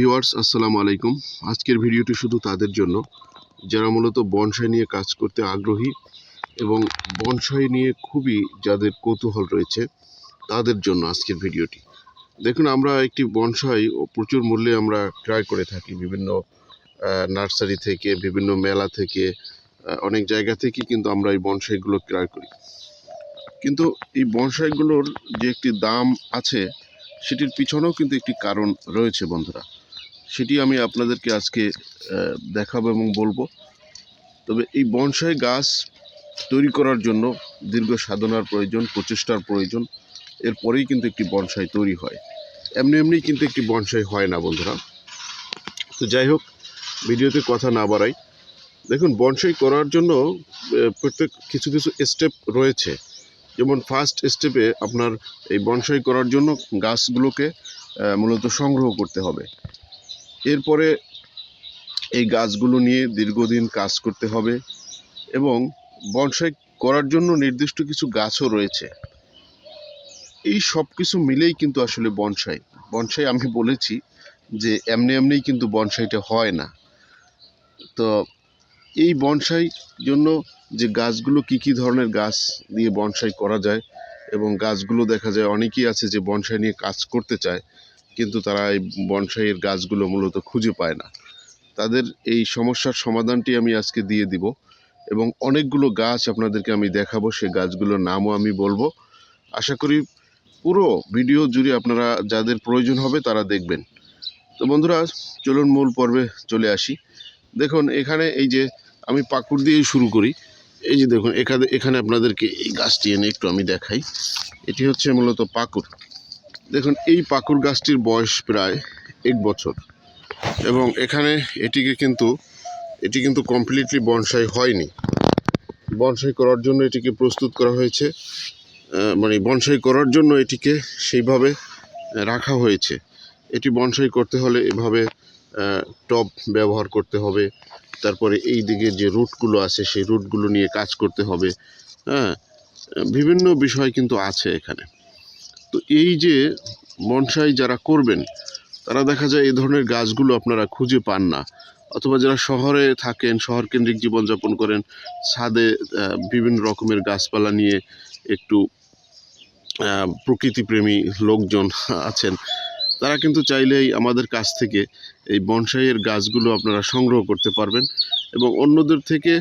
Viewers, আসসালামু আলাইকুম। আজকের ভিডিওটি শুধু তাদের জন্য। যারা মূলত বনসাই নিয়ে কাজ করতে আগ্রহী এবং বনসাই নিয়ে খুবই যাদের কৌতূহল রয়েছে, তাদের জন্য আজকের ভিডিওটি। দেখুন, আমরা একটি বনসাই প্রচুর মূল্যে আমরা ক্রয় করে থাকি বিভিন্ন নার্সারি থেকে, বিভিন্ন মেলা থেকে অনেক জায়গা থেকে কিন্তু আমরা এই বনসাইগুলো ক্রয় করি। কিন্তু এই বনসাইগুলোর যে একটি দাম আছে, সেটির পিছনেও কিন্তু একটি কারণ রয়েছে বন্ধুরা। সেটি আমি আপনাদেরকে আজকে দেখাবো এবং বলব। তবে এই বনসাই গাছ তৈরি করার জন্য দীর্ঘ সাধনার প্রয়োজন, প্রচেষ্টার প্রয়োজন। এরপরেই কিন্তু একটি বনসাই তৈরি হয়। এমনি এমনি কিন্তু একটি বনসাই হয় না, বন্ধুরা। তো যাই হোক, ভিডিওতে কথা না বাড়াই। দেখুন, বনসাই করার জন্য প্রত্যেক কিছু কিছু স্টেপ রয়েছে। যেমন ফার্স্ট স্টেপে আপনার এই বনসাই করার জন্য গাছগুলোকে মূলত সংগ্রহ করতে হবে। এরপরে এই গাছগুলো নিয়ে দীর্ঘদিন কাজ করতে হবে এবং বনসাই করার জন্য নির্দিষ্ট কিছু গাছও রয়েছে। এই সব কিছু মিলেই কিন্তু আসলে বনসাই। বনসাই আমি বলেছি যে এমনি এমনিই কিন্তু বনসাইটা হয় না। তো এই বনসাই জন্য যে গাছগুলো কি কি ধরনের গাছ দিয়ে বনসাই করা যায় এবং গাছগুলো দেখা যায় অনেকেই আছে যে বনসাই নিয়ে কাজ করতে চায়। কিন্তু তারা এই বনসাইয়ের গাছগুলো মূলত খুঁজে পায় না। তাদের এই সমস্যার সমাধানটি আমি আজকে দিয়ে দিব এবং অনেকগুলো গাছ আপনাদেরকে আমি দেখাবো, সে গাছগুলোর নামও আমি বলব। আশা করি পুরো ভিডিও জুড়ে আপনারা যাদের প্রয়োজন হবে তারা দেখবেন। তো বন্ধুরা, চলুন মূল পর্বে চলে আসি। দেখুন, এখানে এই যে আমি পাকুড় দিয়েই শুরু করি। এই যে দেখুন, এখানে এখানে আপনাদেরকে এই গাছটি এনে একটু আমি দেখাই। এটি হচ্ছে মূলত পাকুড়। দেখুন, এই পাকুড় গাছটির বয়স প্রায় এক বছর। এবং এখানে এটিকে কিন্তু, এটি কিন্তু কমপ্লিটলি বনসাই হয়নি। বনসাই করার জন্য এটিকে প্রস্তুত করা হয়েছে। মানে বনসাই করার জন্য এটিকে সেইভাবে রাখা হয়েছে। এটি বনসাই করতে হলে এভাবে টব ব্যবহার করতে হবে। তারপরে এই দিকে যে রুটগুলো আছে, সেই রুটগুলো নিয়ে কাজ করতে হবে। হ্যাঁ বিভিন্ন বিষয় কিন্তু আছে এখানে। তো এই যে বনসাই যারা করবেন, তারা দেখা যায় এই ধরনের গাছগুলো আপনারা খুঁজে পান না। অথবা যারা শহরে থাকেন শহর কেন্দ্রিক জীবনযাপন করেন, ছাদে বিভিন্ন রকমের গাছপালা নিয়ে একটু প্রকৃতিপ্রেমী লোকজন আছেন, তারা কিন্তু চাইলেই আমাদের কাছ থেকে এই বনসাইয়ের গাছগুলো আপনারা সংগ্রহ করতে পারবেন এবং অন্যদের থেকে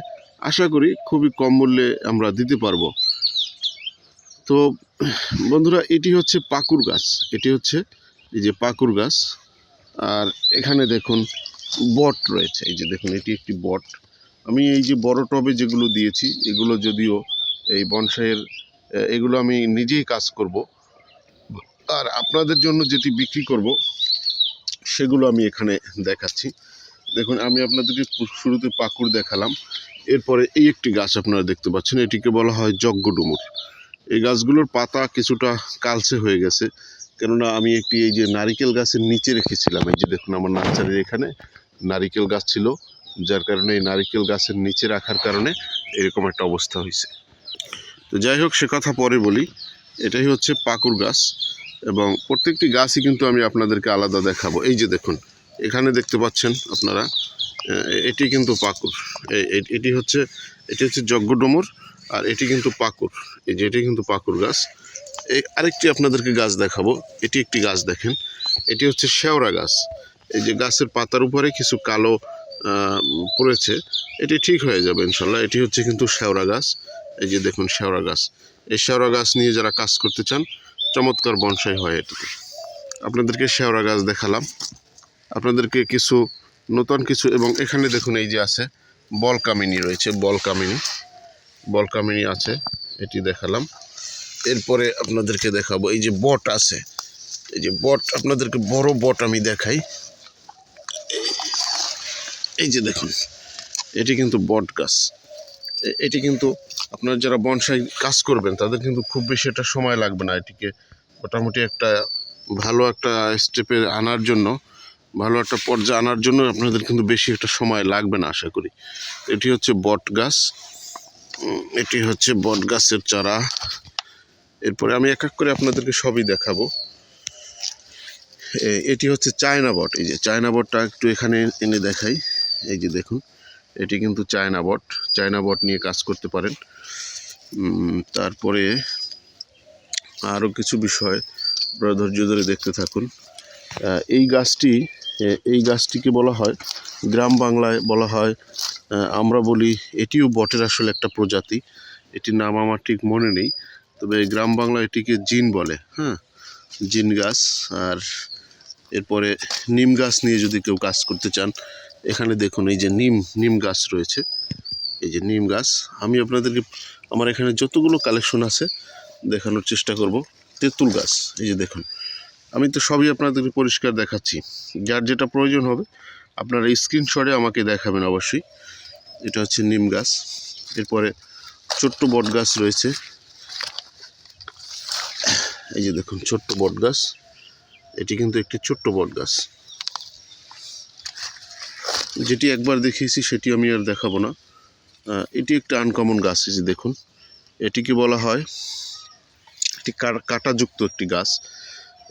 আশা করি খুবই কম মূল্যে আমরা দিতে পারব। তো, বন্ধুরা, এটি হচ্ছে পাকুর গাছ। এটি হচ্ছে এই যে পাকুর গাছ। আর এখানে দেখুন, বট রয়েছে। এই যে দেখুন, এটি একটি বট। আমি এই যে বড় টবে যেগুলো দিয়েছি, এগুলো যদিও এই বনসাইয়ের এগুলো আমি নিজেই কাজ করব। আর আপনাদের জন্য যেটি বিক্রি করব, সেগুলো আমি এখানে দেখাচ্ছি। দেখুন, আমি আপনাদেরকে শুরুতে পাকুড় দেখালাম। এরপরে এই একটি গাছ আপনারা দেখতে পাচ্ছেন। এটিকে বলা হয় যজ্ঞ ডুমুর এই গাছগুলোর পাতা কিছুটা কালচে হয়ে গেছে। কেননা আমি একটি এই যে নারিকেল গাছের নিচে রেখেছিলাম, এই যে দেখুন আমার নার্সারির এখানে নারিকেল গাছ ছিল, যার কারণে এই নারিকেল গাছের নিচে রাখার কারণে এরকম একটা অবস্থা হয়েছে। তো যাই হোক, সে কথা পরে বলি। এটাই হচ্ছে পাকুর গাছ এবং প্রত্যেকটি গাছই কিন্তু আমি আপনাদেরকে আলাদা দেখাবো। এই যে দেখুন, এখানে দেখতে পাচ্ছেন আপনারা এটি কিন্তু পাকুর এটি হচ্ছে এটি হচ্ছে যজ্ঞডমর। আর এটি কিন্তু পাকুর। এই যে এটি কিন্তু পাকুর গাছ। এই আরেকটি আপনাদেরকে গাছ দেখাবো। এটি একটি গাছ দেখেন। এটি হচ্ছে শেওড়া গাছ। এই যে গাছের পাতার উপরে কিছু কালো পড়েছে। এটি ঠিক হয়ে যাবে ইনশাল্লাহ। এটি হচ্ছে কিন্তু শেওড়া গাছ। এই যে দেখুন শেওড়া গাছ। এই শেওড়া গাছ নিয়ে যারা কাজ করতে চান, চমৎকার বনসাই হয় এটিতে। আপনাদেরকে শেওড়া গাছ দেখালাম। আপনাদেরকে কিছু নতুন কিছু এবং এখানে দেখুন এই যে আছে বল কামিনী রয়েছে, বল কামিনী। বল কামিনী আছে, এটি দেখালাম। এরপরে আপনাদেরকে দেখাবো, এই যে বট আছে, এই যে বট, আপনাদেরকে বড় বট আমি দেখাই। এই যে দেখুন, এটি কিন্তু বট গাছ। এটি কিন্তু আপনার যারা বনসাই কাজ করবেন, তাদের কিন্তু খুব বেশি একটা সময় লাগবে না এটিকে। মোটামুটি একটা ভালো একটা স্টেপে আনার জন্য, ভালো একটা পর্যায়ে আনার জন্য আপনাদের কিন্তু বেশি একটা সময় লাগবে না, আশা করি। এটি হচ্ছে বট গাছ। এটি হচ্ছে বট গাছের চারা। এরপরে আমি এক এক করে আপনাদেরকে সবই দেখাবো। এটি হচ্ছে চায়না বট। এই যে চায়না বটটা একটু এখানে এনে দেখাই। এই যে দেখুন, এটি কিন্তু চায়না বট। চায়না বট নিয়ে কাজ করতে পারেন। তারপরে আরও কিছু বিষয় আপনারা ধৈর্য ধরে দেখতে থাকুন। এই গাছটি এই গাছটিকে বলা হয়, গ্রাম বাংলায় বলা হয় আমরা বলি এটিও বটের আসলে একটা প্রজাতি। এটির নাম আমার ঠিক মনে নেই, তবে গ্রাম বাংলা এটিকে জিন বলে হ্যাঁ? জিন গাছ, আর এরপরে নিম গাছ নিয়ে যদি কেউ কাজ করতে চান, এখানে দেখুন এই যে নিম নিম গাছ রয়েছে। এই যে নিম গাছ, আমি আপনাদেরকে, আমার এখানে যতগুলো কালেকশন আছে, দেখানোর চেষ্টা করব। তেঁতুল গাছ, এই যে দেখুন, আমি তো সবই আপনাদেরকে পরিষ্কার দেখাচ্ছি। যার যেটা প্রয়োজন হবে, আপনারা স্ক্রিনশটে আমাকে দেখাবেন অবশ্যই। এটা হচ্ছে নিম গাছ। এরপরে ছোট্ট বট গাছ রয়েছে। এই যে দেখুন ছোট্ট বট গাছ। এটি কিন্তু একটি ছোট্ট বট গাছ। যেটি একবার দেখিয়েছি সেটি আমি আর দেখাবো না। এটি একটা আনকমন গাছ এই যে দেখুন। এটিকে বলা হয় একটি কাঁটাযুক্ত একটি গাছ।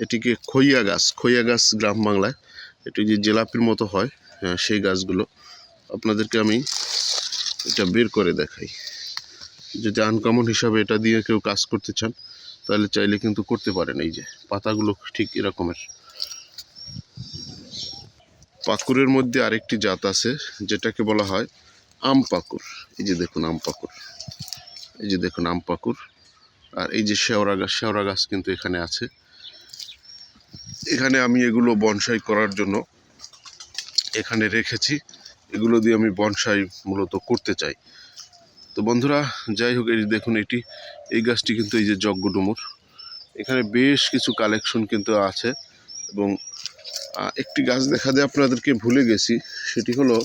এটিকে খইয়া গাছ খইয়া গাছ গ্রাম বাংলায়। এটি যে জেলাপির মতো হ্যাঁ, সেই গাছগুলো। আপনাদেরকে আমি এটা বের করে দেখাই। যদি আনকমন হিসাবে এটা দিয়ে কেউ কাজ করতে চান, তাহলে চাইলে কিন্তু করতে পারেন। এই যে, পাতাগুলো ঠিক এরকমের। পাকুরের মধ্যে আরেকটি জাত আছে, যেটাকে বলা হয় আম পাকুর এই যে দেখুন, আম পাকুর এই যে দেখুন, আম পাকুর আর এই যে শেওড়া গাছ শেওড়া গাছ কিন্তু এখানে আছে। এখানে আমি এগুলো বনসাই করার জন্য এখানে রেখেছি। এগুলো দিয়ে আমি বনসাই মূলত করতে চাই। তো বন্ধুরা, যাই হোক, এই দেখুন এটি, এই গাছটি কিন্তু এই যে যজ্ঞডুমুর এখানে বেশ কিছু কালেকশন কিন্তু আছে এবং একটি গাছ দেখা যায় আপনাদেরকে ভুলে গেছি, সেটি হলো,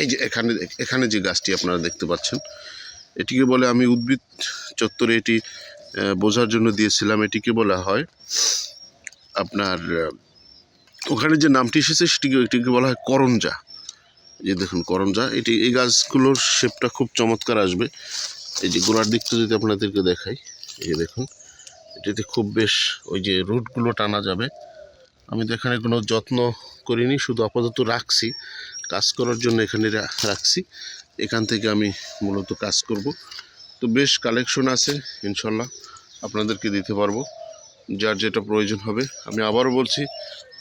এই যে এখানে এখানে যে গাছটি আপনারা দেখতে পাচ্ছেন, এটিকে বলে আমি উদ্ভিদ চত্বরে এটি বোঝার জন্য দিয়েছিলাম। এটিকে বলা হয় আপনার ওখানে যে নামটি এসেছে, সেটিকে এটিকে বলা হয় করঞ্জা যে দেখুন করঞ্জা এটি এই গাছগুলোর শেপটা খুব চমৎকার আসবে। এই যে গোড়ার দিকটা যদি আপনাদেরকে দেখাই, এই দেখুন, এটিতে খুব বেশ ওই যে রুটগুলো টানা যাবে। আমি তো এখানে কোনো যত্ন করিনি, শুধু আপাতত রাখছি। কাজ করার জন্য এখানে রাখছি। এখান থেকে আমি মূলত কাজ করব। তো বেশ কালেকশন আছে, ইনশাল্লাহ আপনাদেরকে দিতে পারব। যার যেটা প্রয়োজন হবে, আমি আবারও বলছি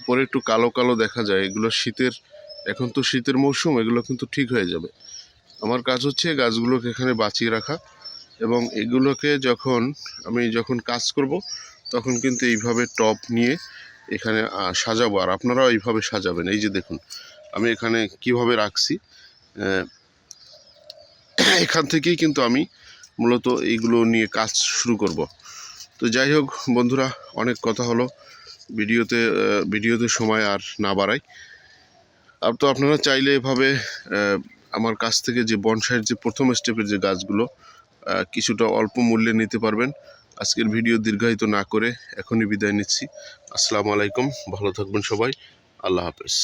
পরে একটু কালো কালো দেখা যায়। এগুলো শীতের, এখন তো শীতের মৌসুম, এগুলো কিন্তু ঠিক হয়ে যাবে। আমার কাজ হচ্ছে গাছগুলোকে এখানে বাঁচিয়ে রাখা এবং এগুলোকে যখন আমি যখন কাজ করব, তখন কিন্তু এইভাবে টপ নিয়ে এখানে সাজাবো। আর আপনারাও এইভাবে সাজাবেন। এই যে দেখুন, আমি এখানে কীভাবে রাখছি এখান থেকেই কিন্তু আমি মূলত এইগুলো নিয়ে কাজ শুরু করব। তো যাই হোক, বন্ধুরা, অনেক কথা হলো। ভিডিওতে ভিডিওতে সময় আর না বাড়াই। আর তো আপনারা চাইলে এভাবে আমার কাছ থেকে যে বনসাইয়ের যে প্রথম স্টেপের যে গাছগুলো কিছুটা অল্প মূল্যে নিতে পারবেন। আজকের ভিডিও দীর্ঘায়িত না করে এখনই বিদায় নিচ্ছি। আসসালামু আলাইকুম, ভালো থাকবেন সবাই। আল্লাহ হাফেজ।